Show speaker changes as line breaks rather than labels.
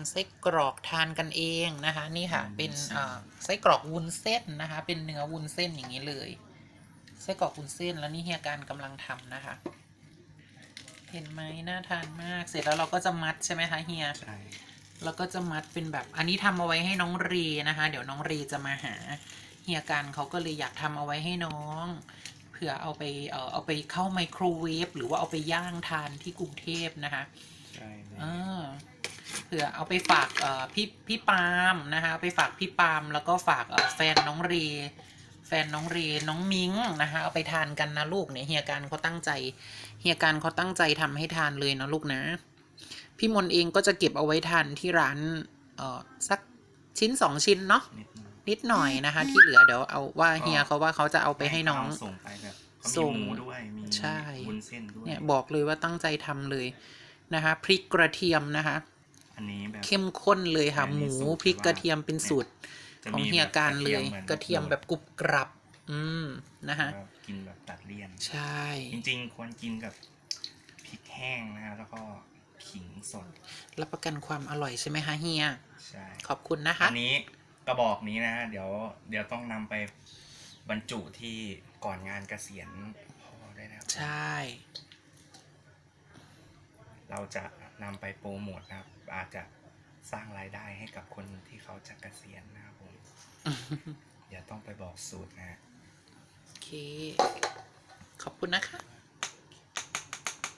ำไส้กรอกทานกันเองนะคะ นี่ค่ะ เป็นเอ่อไส้กรอกวุ้นเส้นนะคะ เป็นเนื้อวุ้นเส้นอย่างนี้เลยไส้กรอกวุ้นเส้นแล้วนี่เฮียการกำลังทำนะคะ เห็นไหมน่าทานมากเสร็จแล้วเราก็จะมัดใช่ไหมคะเฮีย
ใช่
แล้วก็จะมัดเป็นแบบอันนี้ทำเอาไว้ให้น้องเรนะคะ เดี๋ยวน้องเรจะมาหาเฮียกันเขาก็เลยอยากทำเอาไว้ให้น้องเผื่อเอาไปเอ่อเอาไปเข้าไมโครเวฟหรือว่าเอาไปย่างทานที่กรุงเทพนะคะ
ใช่เลย
เออ เผื่อเอาไปฝากเอ่อพี่พี่ปาล์มนะคะเอาไปฝากพี่ปาล์มแล้วก็ฝากเอ่อแฟนน้องเร แฟนน้องเรน้องมิงนะคะเอาไปทานกันนะลูกเนี่ยเฮียการเขาตั้งใจเฮียการเขาตั้งใจทำให้ทานเลยนะลูกนะ พี่มนเองก็จะเก็บเอาไว้ทานที่ร้านเอ่อสักชิ้นสองชิ้นเนาะ
นิดนึง
นิดหน่อยนะคะ ที่เหลือเดี๋ยวเอาว่าเฮียเขาว่าเขาจะเอาไปให้น้อง
ส่งไปแบบเขา
ส่
มี
ง
หมูด้วยมี
ใช่
วุ้นเส้นด้วย
เนี่ยบอกเลยว่าตั้งใจทำเลยนะคะพริกกระเทียมนะคะ
อันนี้แบบ
เข้มข้นเลยค่ะ
อัน
ห
นี้
มู
สูตร
พริก
แบบ
กระเทียมเป็นสูตร
จะ
ของ
มี
เฮียการเลย
แบบ
กระเทียมแบบกรุบกรับ อืมนะคะ
แบบกินแบบตัดเลี่ยน
ใช่
จริงๆ ควรกินกับพริกแห้งนะฮะแล้วก็ขิงสด
รับประกันความอร่อยใช่ไหมคะเฮีย
ใช่
ขอบคุณนะคะ
อันนี้กระบอกนี้นะฮะเดี๋ยวเดี๋ยวต้องนำไปบรรจุที่ก่อนงานเกษียณพ่อด้วยนะครับ
ใช่
เราจะ นำไปโปรโมทนะครับ อาจจะสร้างรายได้ให้กับคนที่เขาจะเกษียณนะครับผมเดี๋ยวต้องไปบอกสูตรนะฮะ
โอเค